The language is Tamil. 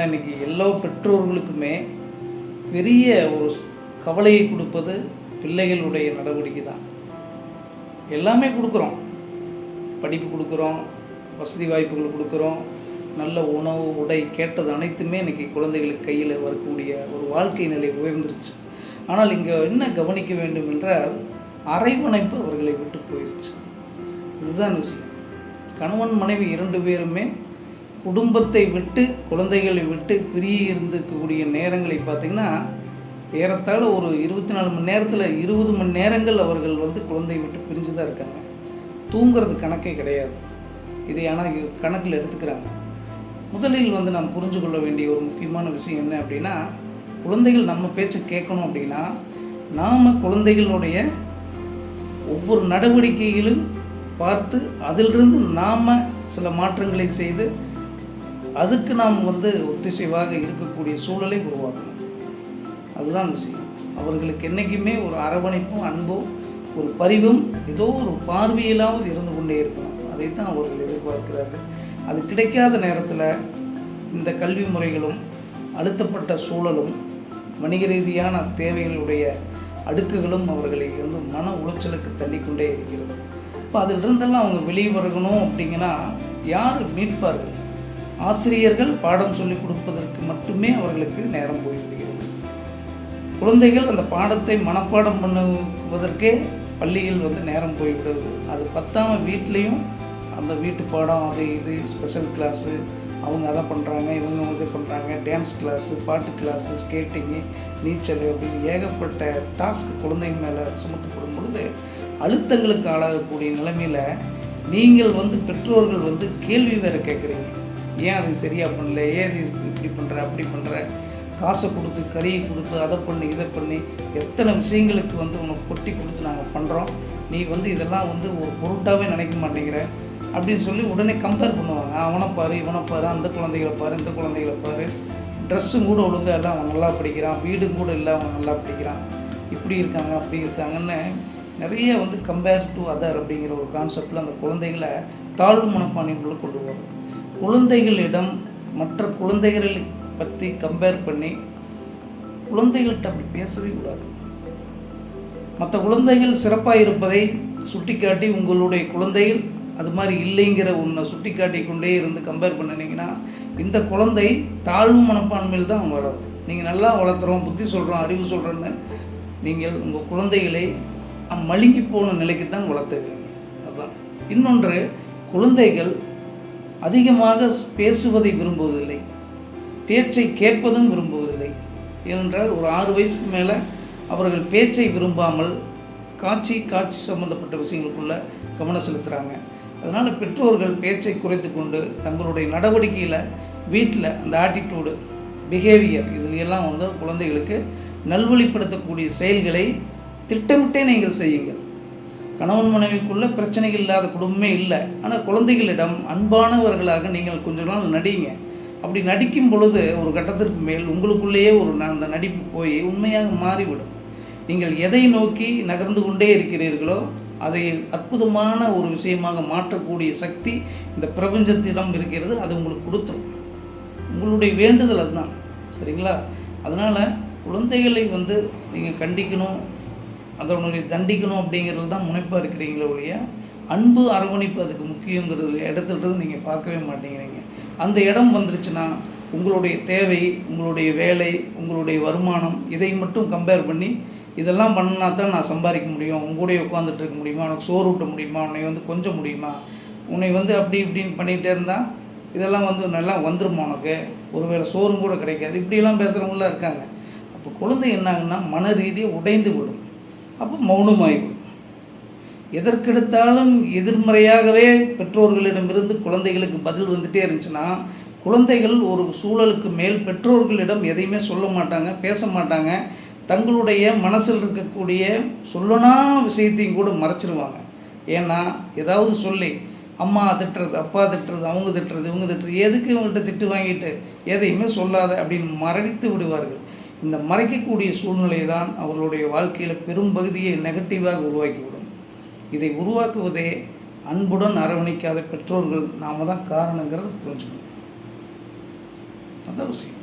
பார்த்தீங்கன்னா இன்றைக்கி எல்லா பெற்றோர்களுக்குமே பெரிய ஒரு கவலையை கொடுப்பது பிள்ளைகளுடைய நடவடிக்கை தான் எல்லாமே கொடுக்குறோம். படிப்பு கொடுக்குறோம் வசதி வாய்ப்புகள் கொடுக்குறோம் நல்ல உணவு உடை கேட்டது அனைத்துமே இன்றைக்கி குழந்தைகளுக்கு கையில் வரக்கூடிய ஒரு வாழ்க்கை நிலை உயர்ந்துருச்சு. ஆனால் இங்கே என்ன கவனிக்க வேண்டும் என்றால் அரைவணைப்பு அவர்களை விட்டு போயிடுச்சு இதுதான் விஷயம். கணவன் மனைவி இரண்டு பேருமே குடும்பத்தை விட்டு குழந்தைகளை விட்டு பிரிய இருந்திருக்கக்கூடிய நேரங்களை பார்த்திங்கன்னா ஏறத்தாழ ஒரு இருபத்தி நாலு மணி நேரத்தில் இருபது மணி நேரங்கள் அவர்கள் வந்து குழந்தையை விட்டு பிரிஞ்சு தான் இருக்காங்க. தூங்குறது கணக்கே கிடையாது. இதை ஆனால் கணக்கில் எடுத்துக்கிறாங்க. முதலில் வந்து நாம் புரிஞ்சு கொள்ள வேண்டிய ஒரு முக்கியமான விஷயம் என்ன அப்படின்னா குழந்தைகள் நம்ம பேச்சை கேட்கணும் அப்படின்னா நாம் குழந்தைகளுடைய ஒவ்வொரு நடவடிக்கைகளும் பார்த்து அதிலிருந்து நாம் சில மாற்றங்களை செய்து அதுக்கு நாம் வந்து ஒத்திசைவாக இருக்கக்கூடிய சூழலை உருவாக்கணும். அதுதான் விஷயம். அவர்களுக்கு என்றைக்குமே ஒரு அரவணைப்பும் அன்பும் ஒரு பரிவும் ஏதோ ஒரு பார்வையிலாவது இருந்து கொண்டே இருக்கணும். அதைத்தான் அவர்கள் எதிர்பார்க்கிறார்கள். அது கிடைக்காத நேரத்தில் இந்த கல்வி முறைகளும் அழுத்தப்பட்ட சூழலும் வணிக ரீதியான தேவைகளுடைய அடுக்குகளும் அவர்களை வந்து மன உளைச்சலுக்கு தள்ளிக்கொண்டே இருக்கிறது. இப்போ அதிலிருந்தெல்லாம் அவங்க வெளியே வரணும் அப்படிங்கன்னா யார் மீட்பார்கள்? ஆசிரியர்கள் பாடம் சொல்லிக் கொடுப்பதற்கு மட்டுமே அவர்களுக்கு நேரம் போய்விடுகிறது. குழந்தைகள் அந்த பாடத்தை மனப்பாடம் பண்ணுவதற்கே பள்ளியில் வந்து நேரம் போய்விடுது அது பத்தாம வீட்லேயும் அந்த வீட்டு பாடம் அது இது ஸ்பெஷல் கிளாஸு அவங்க அதை பண்ணுறாங்க இவங்க இது பண்ணுறாங்க டான்ஸ் கிளாஸு பாட்டு கிளாஸு ஸ்கேட்டிங்கு நீச்சல் அப்படின்னு ஏகப்பட்ட டாஸ்க் குழந்தைங்க மேலே சுமத்தப்படும் பொழுது அழுத்தங்களுக்கு ஆளாகக்கூடிய நிலைமையில் நீங்கள் வந்து பெற்றோர்கள் வந்து கேள்வி வேறு கேட்குறீங்க. ஏன் அது சரியாக பண்ணல? ஏன் இது இப்படி பண்ணுற அப்படி பண்ணுற காசை கொடுத்து கறியை கொடுத்து அதை பண்ணி இதை பண்ணி. எத்தனை விஷயங்களுக்கு வந்து உனக்கு கொட்டி கொடுத்து நாங்கள் பண்ணுறோம் நீ வந்து இதெல்லாம் வந்து ஒரு பொருட்டாகவே நினைக்க மாட்டேங்கிற. அப்படின்னு சொல்லி உடனே கம்பேர் பண்ணுவாங்க. அவனை பாரு இவனை பாரு அந்த குழந்தைகளை பாரு இந்த குழந்தைகளை பாரு. ட்ரெஸ்ஸும் கூட ஒழுங்காக இல்லை அவன் நல்லா படிக்கிறான். வீடு கூட இல்லை அவன் நல்லா படிக்கிறான். இப்படி இருக்காங்க அப்படி இருக்காங்கன்னு நிறைய வந்து கம்பேர் டு அதர் அப்படிங்கிற ஒரு கான்செப்டில் அந்த குழந்தைகளை தாழ்வு மனப்பான்மைக்குள்ளே கொண்டு போகிறது குழந்தைகளிடம் மற்ற குழந்தைகளை பற்றி கம்பேர் பண்ணி குழந்தைகள்கிட்ட அப்படி பேசவே கூடாது. மற்ற குழந்தைகள் சிறப்பாக இருப்பதை சுட்டிக்காட்டி உங்களுடைய குழந்தைகள் அது மாதிரி இல்லைங்கிற ஒன்றை சுட்டிக்காட்டி கொண்டே இருந்து கம்பேர் பண்ணினீங்கன்னா இந்த குழந்தை தாழ்வு மனப்பான்மையில் தான் வளரும். நீங்கள் நல்லா வளர்த்துறோம் புத்தி சொல்கிறோம் அறிவு சொல்கிறோன்னு நீங்கள் உங்கள் குழந்தைகளை மழுங்கி போன நிலைக்கு தான் வளர்த்துவீங்க அதுதான் இன்னொன்று குழந்தைகள் அதிகமாக பேசுவதை விரும்புவதில்லை. பேச்சை கேட்பதும் விரும்புவதில்லை. ஏனென்றால் ஒரு ஆறு வயசுக்கு மேலே அவர்கள் பேச்சை விரும்பாமல் காட்சி காட்சி சம்பந்தப்பட்ட விஷயங்களுக்குள்ள கவனம் செலுத்துகிறாங்க அதனால் பெற்றோர்கள் பேச்சை குறைத்து கொண்டு தங்களுடைய நடவடிக்கையில் வீட்டில் அந்த ஆட்டிடியூடு பிஹேவியர் இதில் எல்லாம் வந்து குழந்தைகளுக்கு நல்வழிப்படுத்தக்கூடிய செயல்களை திட்டமிட்டே நீங்கள் செய்யுங்கள். கணவன் மனைவிக்குள்ள பிரச்சனைகள் இல்லாத குடும்பமே இல்லை. ஆனால் குழந்தைகளிடம் அன்பானவர்களாக நீங்கள் கொஞ்ச நாள் நடிங்க. அப்படி நடிக்கும் பொழுது ஒரு கட்டத்திற்கு மேல் உங்களுக்குள்ளேயே ஒரு ந- அந்த நடிப்பு போய் உண்மையாக மாறிவிடும். நீங்கள் எதை நோக்கி நகர்ந்து கொண்டே இருக்கிறீர்களோ அதை அற்புதமான ஒரு விஷயமாக மாற்றக்கூடிய சக்தி இந்த பிரபஞ்சத்திடம் இருக்கிறது. அது உங்களுக்கு கொடுத்துரும். உங்களுடைய வேண்டுதல் அதுதான். சரிங்களா? அதனால் குழந்தைகளை வந்து நீங்கள் கண்டிக்கணும். அதனுடைய தண்டிக்கணும் அப்படிங்கிறது தான் முனைப்பாக இருக்கிறீங்களே ஒழிய அன்பு அரவணைப்பு அதுக்கு முக்கியங்கிறது இடத்துல நீங்கள் பார்க்கவே மாட்டேங்கிறீங்க. அந்த இடம் வந்துருச்சுன்னா உங்களுடைய தேவை உங்களுடைய வேலை உங்களுடைய வருமானம் இதை மட்டும் கம்பேர் பண்ணி இதெல்லாம் பண்ணா தான் நான் சம்பாதிக்க முடியும் உங்களுடைய உட்காந்துட்டு இருக்க முடியுமா? உனக்கு சோறு ஊட்ட முடியுமா? உன்னை வந்து கொஞ்சம் முடியுமா? உன்னை வந்து அப்படி இப்படின்னு பண்ணிகிட்டே இருந்தால் இதெல்லாம் வந்து நல்லா வந்துருமா உனக்கு? ஒருவேளை சோறும் கூட கிடைக்காது. இப்படியெல்லாம் பேசுகிறவங்களாம் இருக்காங்க. அப்போ குழந்தை என்னாங்கன்னா மன ரீதியாக உடைந்து விடும். அப்போ மௌனமாய்வு எதற்கெடுத்தாலும் எதிர்மறையாகவே பெற்றோர்களிடமிருந்து குழந்தைகளுக்கு பதில் வந்துட்டே இருந்துச்சுன்னா குழந்தைகள் ஒரு சூழலுக்கு மேல் பெற்றோர்களிடம் எதையுமே சொல்ல மாட்டாங்க பேச மாட்டாங்க. தங்களுடைய மனசில் இருக்கக்கூடிய சொல்லனா விஷயத்தையும் கூட மறைச்சிருவாங்க. ஏன்னா ஏதாவது சொல்லி அம்மா திட்டுறது அப்பா திட்டுறது அவங்க திட்டுறது இவங்க திட்டுறது எதுக்கு இவங்கள்ட்ட திட்டு வாங்கிட்டு எதையுமே சொல்லாத அப்படின்னு மறைத்து விடுவார்கள். இந்த மறைக்கக்கூடிய சூழ்நிலை தான் அவர்களுடைய வாழ்க்கையில் பெரும் பகுதியை நெகட்டிவாக உருவாக்கிவிடும். இதை உருவாக்குவதே அன்புடன் அரவணைக்காத பெற்றோர்கள் நாம தான் காரணங்கிறத புரிஞ்சுக்கணும். அதான் விஷயம்.